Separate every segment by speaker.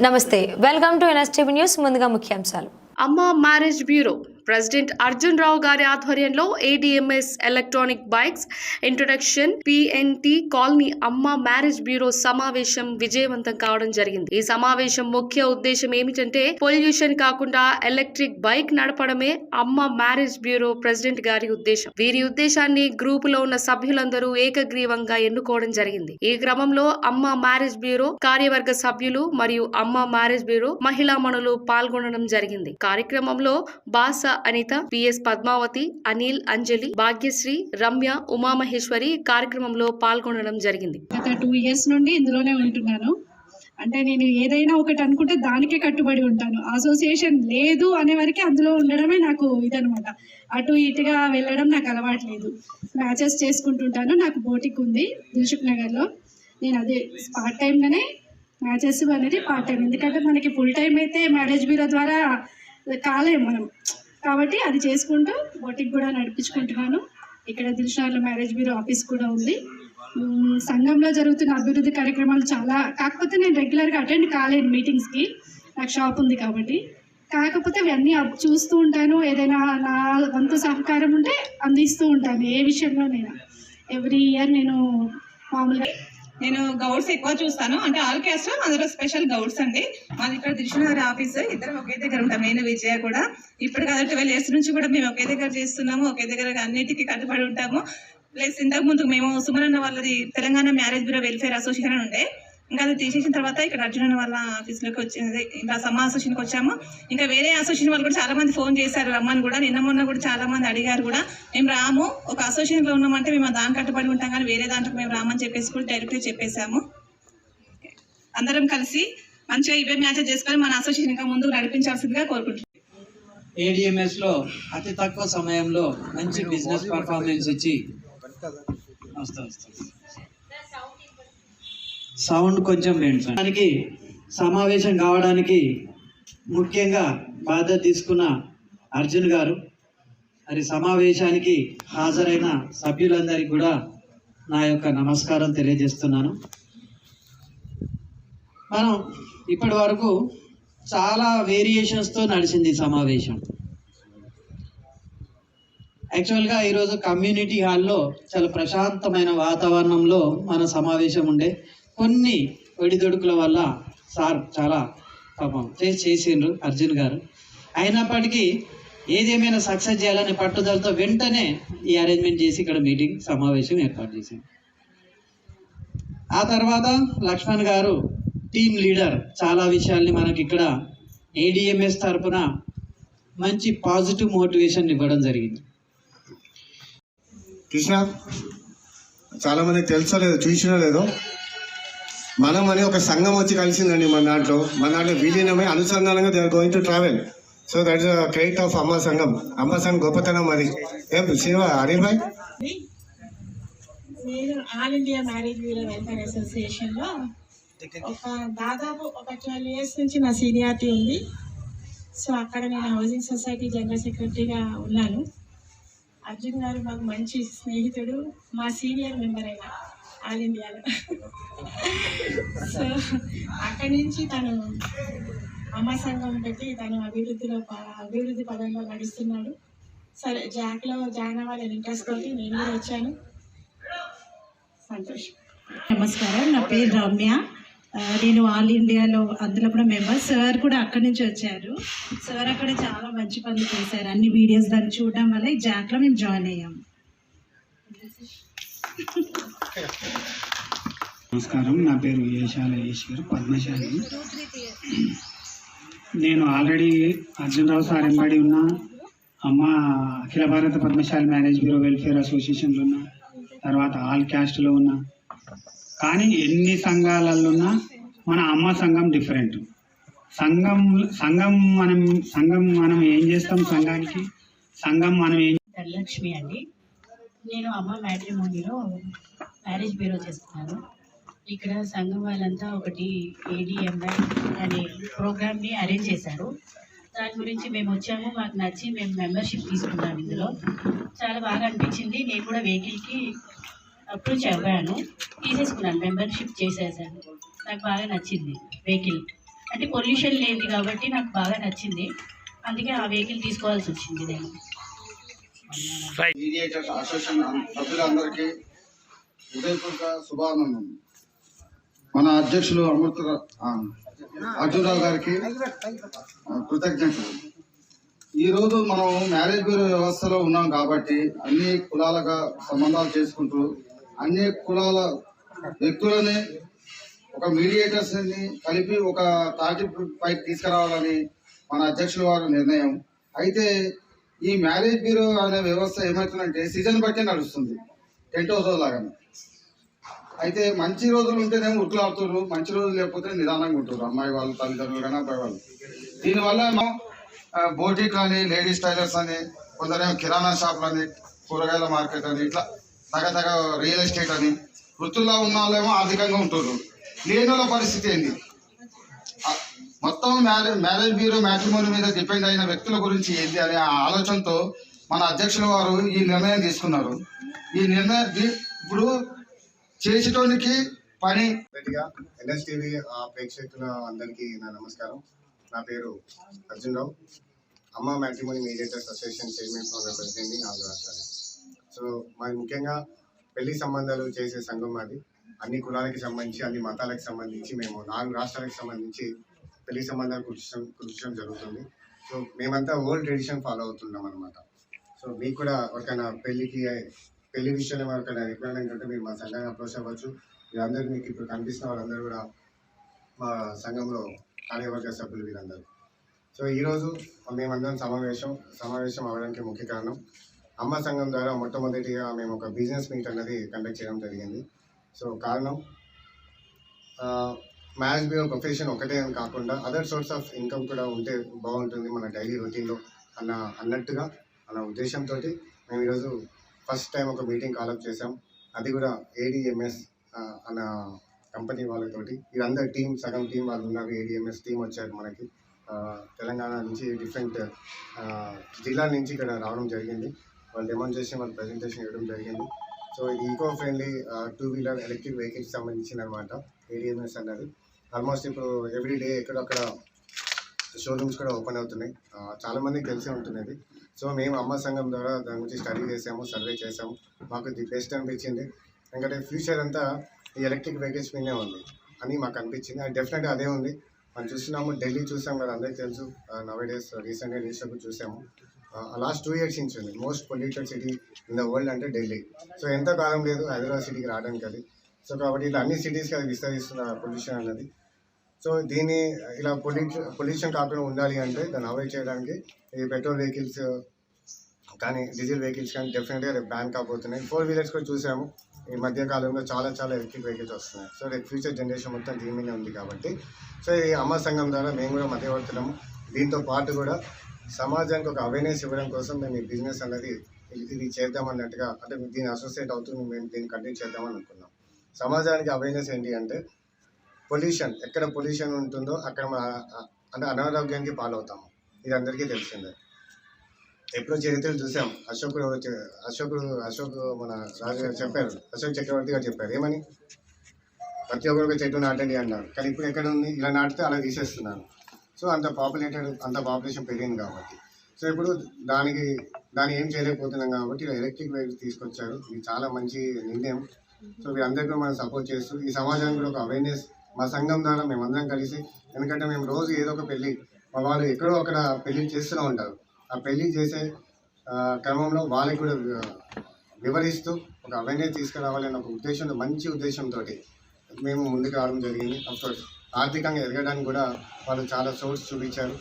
Speaker 1: నమస్తే. Welcome to NSTV news. ముందుగా ముఖ్యాంశాలు.
Speaker 2: Amma marriage bureau. President Arjun Rao గారి ఆధ్వర్యంలో ADMS electronic bikes introduction PNT colony Amma marriage bureau సమావేశం విజయవంతం కావడం జరిగింది. ఈ సమావేశం ముఖ్య ఉద్దేశం ఏమిటంటే పొల్యూషన్ కాకుండా ఎలక్ట్రిక్ బైక్ నడపడమే అమ్మ మ్యారేజ్ బ్యూరో ప్రెసిడెంట్ గారి ఉద్దేశం. వీరి ఉద్దేశాన్ని గ్రూపులో ఉన్న సభ్యులందరూ ఏకగ్రీవంగా ఎన్నుకోవడం జరిగింది. ఈ క్రమంలో అమ్మ మ్యారేజ్ బ్యూరో కార్యవర్గ సభ్యులు మరియు అమ్మ మ్యారేజ్ బ్యూరో మహిళా మణులు పాల్గొనడం జరిగింది. కార్యక్రమంలో బాస అనిత పిఎస్ పద్మావతి అనిల్ అంజలి భాగ్యశ్రీ రమ్య ఉమామహేశ్వరి కార్యక్రమంలో పాల్గొనడం జరిగింది.
Speaker 3: గత టూ ఇయర్స్ నుండి ఇందులోనే ఉంటున్నాను. అంటే నేను ఏదైనా ఒకటి అనుకుంటే దానికే కట్టుబడి ఉంటాను. అసోసియేషన్ లేదు అనే వరకు అందులో ఉండడమే నాకు ఇదనమాట అటు ఇటుగా వెళ్ళడం నాకు అలవాట్లేదు మ్యాచెస్ చేసుకుంటుంటాను. నాకు బోటిక్ ఉంది దిల్సుఖ్ నగర్లో. నేను అదే పార్ట్ టైంగానే మ్యాచెస్ అనేది పార్ట్ టైం ఎందుకంటే మనకి ఫుల్ టైం అయితే మ్యారేజ్ బ్యూరో ద్వారా కాలేం మనం. కాబట్టి అది చేసుకుంటూ బొటిక్ కూడా నడిపించుకుంటున్నాను. ఇక్కడ దిల్షార్లో మ్యారేజ్ బ్యూరో ఆఫీస్ కూడా ఉంది. సంఘంలో జరుగుతున్న అభివృద్ధి కార్యక్రమాలు చాలా కాకపోతే నేను రెగ్యులర్గా అటెండ్ కాలేను మీటింగ్స్కి నాకు షాప్ ఉంది కాబట్టి. కాకపోతే అవన్నీ చూస్తూ ఉంటాను. ఏదైనా నా వంతు సహకారం ఉంటే అందిస్తూ ఉంటాను ఏ విషయంలోనైనా. ఎవ్రీ ఇయర్ నేను మామూలుగా
Speaker 4: నేను గౌడ్స్ ఎక్కువ చూస్తాను. అంటే ఆల్ క్యాస్ట్ అందులో స్పెషల్ గౌడ్స్ అండి. మాది ఇక్కడ త్రిశూలగారి ఆఫీస్ ఇద్దరం ఒకే దగ్గర ఉంటాం నేను విజయ కూడా. ఇప్పుడు కదా ట్వెల్వ్ ఇయర్స్ నుంచి కూడా మేము ఒకే దగ్గర చేస్తున్నాము ఒకే దగ్గర అన్నిటికీ కట్టుబడి ఉంటాము. ప్లస్ ఇంతకు ముందు మేము సుమరన్న వాళ్ళది Telangana marriage bureau welfare association ఉండే. ఇంకా అది తీసేసిన తర్వాత ఇక్కడ అర్జునన్ వాళ్ళ ఆఫీస్లోకి వచ్చింది. ఇంకా సమ్మ అసోసియేషన్కి వచ్చాము. ఇంకా వేరే అసోసియేషన్ వాళ్ళు కూడా చాలా మంది ఫోన్ చేశారు రమ్మని కూడా. నిన్న మొన్న కూడా చాలా మంది అడిగారు కూడా. మేము రాము. ఒక అసోసియేషన్లో ఉన్నామంటే మేము దాని కట్టుబడి ఉంటాం కానీ వేరే దాంట్లో మేము రామని చెప్పేసి కూడా డైరెక్ట్గా చెప్పేశాము. అందరం కలిసి మంచిగా ఇవే మ్యాచెస్ చేసుకొని మన అసోసియేషన్ ఇంకా ముందుకు నడిపించాల్సిందిగా కోరుకుంటున్నాం.
Speaker 5: ఏడిఎంఎస్లో అతి తక్కువ సమయంలో మంచి బిజినెస్ పర్ఫార్మెన్స్ ఇచ్చి వస్తా వస్తా. సౌండ్ కొంచెం పెంచండి దానికి సమావేశం కావడానికి ముఖ్యంగా బాధ్యత తీసుకున్న అర్జున్ గారు మరి సమావేశానికి హాజరైన సభ్యులందరికీ కూడా నా యొక్క నమస్కారం తెలియజేస్తున్నాను. మనం ఇప్పటి వరకు చాలా వేరియేషన్స్తో నడిచింది ఈ సమావేశం. యాక్చువల్గా ఈరోజు కమ్యూనిటీ హాల్లో చాలా ప్రశాంతమైన వాతావరణంలో మన సమావేశం ఉండే. కొన్ని ఒడిదొడుకుల వల్ల సార్ చాలా పాపం. ఫేస్ చేసిండ్రు అర్జున్ గారు. అయినప్పటికీ ఏదేమైనా సక్సెస్ చేయాలనే పట్టుదలతో వెంటనే ఈ అరేంజ్మెంట్ చేసి ఇక్కడ మీటింగ్ సమావేశం ఏర్పాటు చేసింది. ఆ తర్వాత లక్ష్మణ్ గారు టీమ్ లీడర్ చాలా విషయాల్ని మనకి ఇక్కడ ఏడిఎంఎస్ తరపున మంచి పాజిటివ్ మోటివేషన్ ఇవ్వడం జరిగింది.
Speaker 6: కృష్ణ చాలా మందికి తెలుసో లేదో చూసినా లేదో మనం అని ఒక సంఘం వచ్చి కలిసిందండి మన దాంట్లో. మన దాంట్లో విలీనమై అనుసంధానంగా they are going to travel so that is credit of Amma సంఘం. అమ్మ సంఘం గొప్పతనం అది. ఏం శివ అనిల్ భాయ్?
Speaker 7: నేను all India marriage bureau welfare అసోసియేషన్లో ఒక దాదాపు ఒక ట్వెల్వ్ ఇయర్స్ నుంచి నా సీనియారిటీ ఉంది. సో అక్కడ నేను హౌసింగ్ సొసైటీ జనరల్ సెక్రటరీగా ఉన్నాను. అర్జున్ గారు మాకు మంచి స్నేహితుడు మా సీనియర్ మెంబర్ అయినా ఆల్ ఇండియాలో సో అక్కడి నుంచి తను అమ్మ సంఘం పెట్టి తను అభివృద్ధిలో అభివృద్ధి పదంలో నడుస్తున్నాడు. సరే జాక్లో జాయిన్ అవ్వాలని ఇంట్రెస్ట్ తోటి నేను కూడా వచ్చాను. సంతోషం.
Speaker 8: నమస్కారం నా పేరు రమ్య. నేను ఆల్ ఇండియాలో అందులో కూడా మెంబర్. సార్ కూడా అక్కడి నుంచి వచ్చారు. సార్ అక్కడ చాలా మంచి పనులు చేశారు. అన్ని వీడియోస్ దాన్ని చూడడం వల్ల ఈ జాక్లో మేము జాయిన్ అయ్యాము
Speaker 9: నమస్కారం నా పేరు ఏషాల ఈశ్వర్ పద్మశాలి. నేను ఆల్రెడీ అర్జునరావు సార్ ఎంబడి ఉన్న అమ్మ అఖిల భారత పద్మశాలి మేనేజ్ బ్యూరో వెల్ఫేర్ అసోసియేషన్లో ఉన్నా తర్వాత ఆల్ క్యాస్ట్లో ఉన్నా. కానీ ఎన్ని సంఘాలలో ఉన్నా మన అమ్మ సంఘం డిఫరెంట్ సంఘం సంఘం మనం సంఘం మనం ఏం చేస్తాం సంఘానికి? సంఘం మనం ఏం
Speaker 8: ధనలక్ష్మి అండి. నేను అమ్మ మ్యాట్రిమోనీలో మ్యారేజ్ బ్యూరో చేస్తున్నాను. ఇక్కడ సంఘం వాళ్ళంతా ఒకటి ఏడిఎంఐ అనే ప్రోగ్రామ్ని అరేంజ్ చేశారు. దాని గురించి మేము వచ్చాము. మాకు నచ్చి మేము మెంబర్షిప్ తీసుకున్నాం ఇందులో. చాలా బాగా అనిపించింది. నేను కూడా వెహికల్కి అప్రోచ్ అవ్వాను. తీసేసుకున్నాను. మెంబర్షిప్ చేసేసాను. నాకు బాగా నచ్చింది వెహికల్. అంటే పొల్యూషన్ లేదు కాబట్టి నాకు బాగా నచ్చింది. అందుకే ఆ వెహికల్ తీసుకోవాల్సి వచ్చింది నేను.
Speaker 10: మీడియేటర్స్ అసోసియేషన్ సభ్యులందరికీ హృదయపూర్వక శుభానందం. మన అధ్యక్షులు అమృత అర్జునరావు గారికి కృతజ్ఞతలు. ఈరోజు మనం మ్యారేజ్ బ్యూరో వ్యవస్థలో ఉన్నాం కాబట్టి అన్ని కులాలుగా సంబంధాలు చేసుకుంటూ అన్ని కులాల వ్యక్తులని ఒక మీడియేటర్స్ని కలిపి ఒక తాటి పైకి తీసుకురావాలని మన అధ్యక్షుల వారి నిర్ణయం. అయితే ఈ మ్యారేజ్ బ్యూరో అనే వ్యవస్థ ఏమవుతుందంటే సీజన్ బట్టే నడుస్తుంది. టెంట్ హౌస్ లాగానే. అయితే మంచి రోజులు ఉంటేనేమో ఉట్లాడుతున్నారు మంచి రోజులు లేకపోతే నిదానంగా ఉంటారు అమ్మాయి వాళ్ళు తల్లిదండ్రులు కానీ అబ్బాయి వాళ్ళు. దీనివల్ల ఏమో బోటిక్ అని లేడీస్ టైలర్స్ అని కొందరేమో కిరాణా షాపులు అని కూరగాయల మార్కెట్ అని ఇట్లా తగ రియల్ ఎస్టేట్ అని వృత్తుల్లో ఉన్న వాళ్ళేమో ఆర్థికంగా ఉంటారు లేని వాళ్ళ పరిస్థితి ఏంది? మొత్తం మ్యారేజ్ మ్యారేజ్ బ్యూరో మ్యాట్రిమోని మీద డిపెండ్ అయిన వ్యక్తుల గురించి ఏంటి అనే ఆ ఆలోచనతో మన అధ్యక్షుల వారు ఈ నిర్ణయం తీసుకున్నారు. ఈ నిర్ణయం ఇప్పుడు చేసేటోనికి పని
Speaker 6: ఎన్ఎస్టీవీ ప్రేక్షకుల అందరికీ నా నమస్కారం. నా పేరు Arjun Rao. Amma matrimony mediators association chairman for president నాలుగు రాష్ట్రాలు. సో మరి ముఖ్యంగా పెళ్ళి సంబంధాలు చేసే సంఘం అది అన్ని కులాలకి సంబంధించి అన్ని మతాలకు సంబంధించి మేము నాలుగు రాష్ట్రాలకు సంబంధించి పెళ్ళి సంబంధాలు కుర్చడం కుర్చడం జరుగుతుంది. సో మేమంతా ఓల్డ్ ట్రెడిషన్ ఫాలో అవుతున్నాం అనమాట సో మీకు కూడా ఎవరికైనా పెళ్ళికి పెళ్ళి విషయంలో ఎవరికైనా రిక్వైర్మెంట్ ఉంటే మీరు మా సంఘాన్ని అప్రోచ్ అవ్వచ్చు. మీరందరూ మీకు ఇప్పుడు కనిపిస్తున్న వాళ్ళందరూ కూడా మా సంఘంలో కార్యవర్గ సభ్యులు వీరందరూ. సో ఈరోజు మేమందరం సమావేశం సమావేశం అవ్వడానికి ముఖ్య కారణం అమ్మ సంఘం ద్వారా మొట్టమొదటిగా మేము ఒక బిజినెస్ మీట్ అనేది కండక్ట్ చేయడం జరిగింది. సో కారణం మ్యారేజ్ బ్యూరో ప్రొఫెషన్ ఒకటే అని కాకుండా అదర్ సోర్స్ ఆఫ్ ఇన్కమ్ కూడా ఉంటే బాగుంటుంది మన డైలీ రొటీన్లో అన్న అన్నట్టుగా అన్న ఉద్దేశంతో మేము ఈరోజు ఫస్ట్ టైం ఒక మీటింగ్ కాలప్ చేసాం అది కూడా ఏడిఎంఎస్ అన్న కంపెనీ వాళ్ళతోటి. వీరందరు టీం సగం టీం వాళ్ళు ఉన్నారు ఏడిఎంఎస్ టీం వచ్చారు మనకి. తెలంగాణ నుంచి డిఫరెంట్ జిల్లాల నుంచి ఇక్కడ రావడం జరిగింది. వాళ్ళు డెమాన్స్ట్రేషన్ వాళ్ళు ప్రజెంటేషన్ ఇవ్వడం జరిగింది. సో ఇది eco friendly two wheeler electric vehicles సంబంధించిన అనమాట ఏడిఎంఎస్ అన్నది. ఆల్మోస్ట్ ఇప్పుడు ఎవ్రీ డే ఎక్కడొక్కడ షోరూమ్స్ కూడా ఓపెన్ అవుతున్నాయి. చాలామందికి తెలిసే ఉంటుంది సో మేము అమ్మ సంఘం ద్వారా దాని గురించి స్టడీ చేసాము సర్వే చేసాము. మాకు ది బెస్ట్ అనిపించింది. ఎందుకంటే ఫ్యూచర్ అంతా ఈ ఎలక్ట్రిక్ వెహికల్స్ మీదే ఉంది అని మాకు అనిపించింది. అది డెఫినెట్గా అదే ఉంది. మనం చూస్తున్నాము ఢిల్లీ చూసాం కదా అందరికీ తెలుసు. నవే డేస్ రీసెంట్గా న్యూస్లో చూసాము. లాస్ట్ టూ ఇయర్స్ నుంచి ఉంది. Most polluted city in the world అంటే ఢిల్లీ. సో ఎంత కాలం లేదు హైదరాబాద్ సిటీకి రావడానికి అది. సో కాబట్టి ఇలా అన్ని సిటీస్కి అది విస్తరిస్తున్న పొల్యూషన్ అన్నది. సో దీన్ని ఇలా పొల్యూషన్ పొల్యూషన్ కాకుండా ఉండాలి అంటే దాన్ని అవాయిడ్ చేయడానికి ఈ పెట్రోల్ వెహికల్స్ కానీ డీజిల్ వెహికల్స్ కానీ డెఫినెట్గా రేపు బ్యాన్ కాబోతున్నాయి. ఫోర్ వీలర్స్ కూడా చూసాము. ఈ మధ్య కాలంలో చాలా చాలా ఎలక్ట్రిక్ వెహికల్స్ వస్తున్నాయి. సో రేపు ఫ్యూచర్ జనరేషన్ మొత్తం దీని మీదే ఉంది కాబట్టి. సో ఈ అమ్మ సంఘం ద్వారా మేము కూడా మధ్యవర్తులము. దీంతో పాటు కూడా సమాజానికి ఒక అవేర్నెస్ ఇవ్వడం కోసం మేము ఈ బిజినెస్ అనేది ఇది- ఇది చేద్దామన్నట్టుగా అంటే దీన్ని అసోసియేట్ అవుతూ మేము దీన్ని కంటిన్యూ చేద్దామని అనుకున్నాం. సమాజానికి అవేర్నెస్ ఏంటి అంటే పొల్యూషన్ ఎక్కడ పొల్యూషన్ ఉంటుందో అక్కడ మన అంటే అనారోగ్యానికి పాలవుతాము. ఇది అందరికీ తెలిసిందే. ఎప్పుడో చరిత్రలు చూసాం. అశోకుడు అశోకుడు అశోక్ మన రాజు గారు చెప్పారు. అశోక్ చక్రవర్తి గారు చెప్పారు. ఏమని? ప్రతి ఒక్కరు ఒక చెట్టు నాటండి అన్నారు. కానీ ఇప్పుడు ఎక్కడ ఉంది? ఇలా నాటితే అలా తీసేస్తున్నాను. సో అంత పాపులేటెడ్ అంత పాపులేషన్ పెరిగింది కాబట్టి. సో ఇప్పుడు దానికి దాన్ని ఏం చేయలేకపోతున్నాం కాబట్టి ఇలా ఎలక్ట్రిక్ వెహికల్స్ తీసుకొచ్చారు. ఇది చాలా మంచి నిర్ణయం. సో వీరందరికీ మనం సపోర్ట్ చేస్తూ ఈ సమాజానికి కూడా ఒక అవేర్నెస్ మా సంఘం ద్వారా మేమందరం కలిసి ఎందుకంటే మేము రోజు ఏదో ఒక పెళ్ళి మా వాళ్ళు ఎక్కడో అక్కడ పెళ్ళి చేస్తూనే ఉంటారు. ఆ పెళ్ళి చేసే క్రమంలో వాళ్ళకి కూడా వివరిస్తూ ఒక అవేర్నెస్ తీసుకురావాలనే ఒక ఉద్దేశంతో మంచి ఉద్దేశంతో మేము ముందుకు రావడం జరిగింది. అఫ్కోర్స్ ఆర్థికంగా ఎదగడానికి కూడా వాళ్ళు చాలా సోర్స్ చూపించారు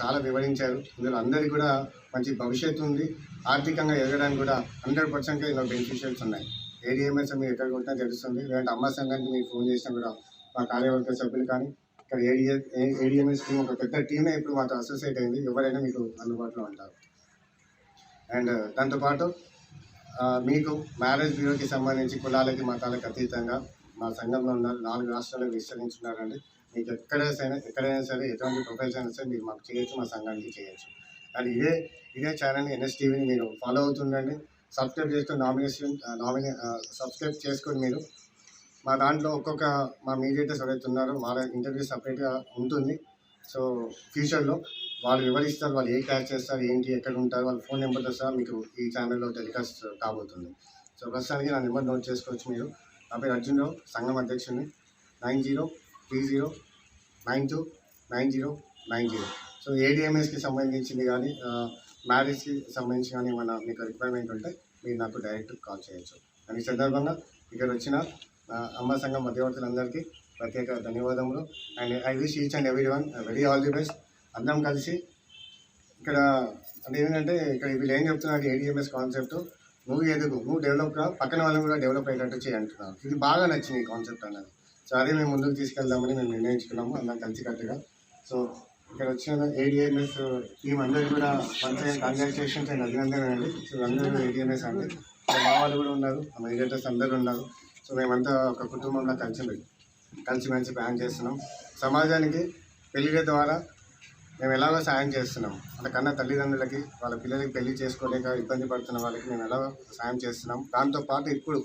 Speaker 6: చాలా వివరించారు. ఇందులో అందరికీ కూడా మంచి భవిష్యత్తు ఉంది. ఆర్థికంగా ఎదగడానికి కూడా హండ్రెడ్ పర్సెంట్గా ఇందులో బెనిఫిషియల్స్ ఉన్నాయి. ఏడిఎంఎస్ మీరు ఎక్కడ కొట్టినా తెలుస్తుంది. లేదంటే అమ్మ సంఘానికి మీరు ఫోన్ చేసినా కూడా మా కార్యవర్గ సభ్యులు కానీ ఇక్కడ ఏడిఏ ఏడిఎంఎస్ టీం ఒక పెద్ద టీమే ఇప్పుడు మాతో అసోసియేట్ అయింది. ఎవరైనా మీకు అందుబాటులో ఉంటారు. అండ్ uh, దాంతోపాటు మీకు మ్యారేజ్ బ్యూరోకి సంబంధించి కులాలకి మతాలకు అతీతంగా మా సంఘంలో ఉన్న నాలుగు రాష్ట్రాలకు విస్తరించున్నారండి. మీకు ఎక్కడ సరే ఎక్కడైనా సరే ఎటువంటి ప్రొఫైల్స్ అయినా సరే మీరు మాకు చేయొచ్చు మా సంఘానికి చేయొచ్చు. అండ్ ఇదే ఇదే ఛానల్ ఎన్ఎస్టీవీని మీరు ఫాలో అవుతుండండి. సబ్స్క్రైబ్ చేసుకుని నామినేషన్ నామినే సబ్స్క్రైబ్ చేసుకొని మీరు మా దాంట్లో ఒక్కొక్క మా మీడియేటర్స్ ఎవరైతే ఉన్నారో వాళ్ళ ఇంటర్వ్యూ సపరేట్గా ఉంటుంది. సో ఫ్యూచర్లో వాళ్ళు వివరిస్తారు వాళ్ళు ఏ క్యాచ్ చేస్తారు ఏంటి ఎక్కడ ఉంటారు వాళ్ళ ఫోన్ నెంబర్తో సహా మీకు ఈ ఛానల్లో టెలికాస్ట్ కాబోతుంది. సో ప్రస్తుతానికి నా నెంబర్ నోట్ చేసుకోవచ్చు మీరు. నా పేరు అర్జున్ రావు సంఘం అధ్యక్షుడిని. Nine zero three zero nine two nine zero nine zero. So ఏడిఎంఎస్కి సంబంధించింది కానీ మ్యారేజ్కి సంబంధించి కానీ ఏమైనా మీకు రిక్వైర్మెంట్ ఉంటే మీరు నాకు డైరెక్ట్ కాల్ చేయొచ్చు. అండ్ ఈ సందర్భంగా ఇక్కడ వచ్చిన అమ్మ సంఘం మధ్యవర్తులందరికీ ప్రత్యేక ధన్యవాదములు. And I wish each and every one very all the best అందరం కలిసి ఇక్కడ అంటే ఏంటంటే ఇక్కడ వీళ్ళు ఏం చెప్తున్నారు ఏడిఎంఎస్ కాన్సెప్ట్ నువ్వు ఎదుగు నువ్వు డెవలప్ కా పక్కన వాళ్ళని కూడా డెవలప్ అయ్యేటట్టు చేయి ఇది బాగా నచ్చింది ఈ కాన్సెప్ట్ అన్నది. సో అదే మేము ముందుకు తీసుకెళ్దామని మేము నిర్ణయించుకున్నాము అందరం కలిసికట్టుగా సో ఇక్కడ వచ్చిన ఏడిఎంఎస్ టీం అందరూ కూడా మంచిగా కంగ్రాచులేషన్స్ అండ్ అభినందనలు అండి. సో అందరూ ఏడిఎంఎస్ అండి. మా వాళ్ళు కూడా ఉన్నారు మా ఎడిటర్స్ అందరూ ఉన్నారు. సో మేమంతా ఒక కుటుంబంలో కలిసి కలిసిమెలిసి ప్లాన్ చేస్తున్నాం. సమాజానికి పెళ్ళి ద్వారా మేము ఎలాగో సాయం చేస్తున్నాం. అంటే కన్నా తల్లిదండ్రులకి వాళ్ళ పిల్లలకి పెళ్ళి చేసుకోలేక ఇబ్బంది పడుతున్న వాళ్ళకి మేము ఎలాగో సాయం చేస్తున్నాం. దాంతోపాటు ఇప్పుడు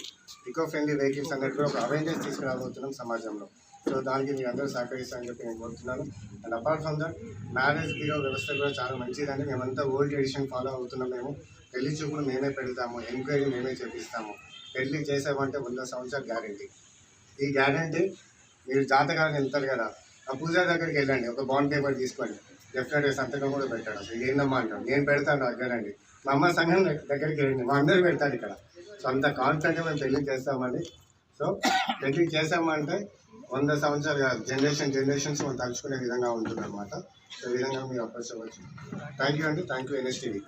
Speaker 6: ఇకో ఫ్రెండ్లీ వెహికల్స్ అనేది కూడా ఒక అవేర్నెస్ తీసుకురాబోతున్నాం సమాజంలో. సో దానికి మీరు అందరూ సహకరిస్తారని చెప్పి నేను కోరుతున్నాను. And apart from that marriage bureau వ్యవస్థ కూడా చాలా మంచిదండి. మేమంతా ఓల్డ్ ఎడిషన్ ఫాలో అవుతున్నాం మేము. పెళ్ళి చూపులు మేమే పెడతాము. ఎంక్వైరీ మేమే చేపిస్తాము. పెళ్ళి చేసామంటే వంద సంవత్సరాలు గ్యారంటీ. ఈ గ్యారంటీ మీరు జాతకాలను వెళ్తారు కదా ఆ పూజా దగ్గరికి వెళ్ళండి ఒక బాండ్ పేపర్ తీసుకోండి. డెఫినెట్గా సంతకం కూడా పెట్టాడు అసలు. ఏందమ్మా అంటాం నేను పెడతాను దగ్గరండి మా అమ్మ సంఘం దగ్గరికి వెళ్ళండి. మా అందరు పెడతారు ఇక్కడ. సో అంత కాన్ఫిడెంట్గా మేము పెళ్ళి చేస్తామండి. సో పెళ్ళి చేసామంటే వంద సంవత్సరాలు కాదు జనరేషన్ జనరేషన్స్ మనం తలుచుకునే విధంగా ఉంటుంది అనమాట సో ఈ విధంగా మీరు అప్రోచ్ అవ్వచ్చు. థ్యాంక్ యూ అండి. Thank you NSTV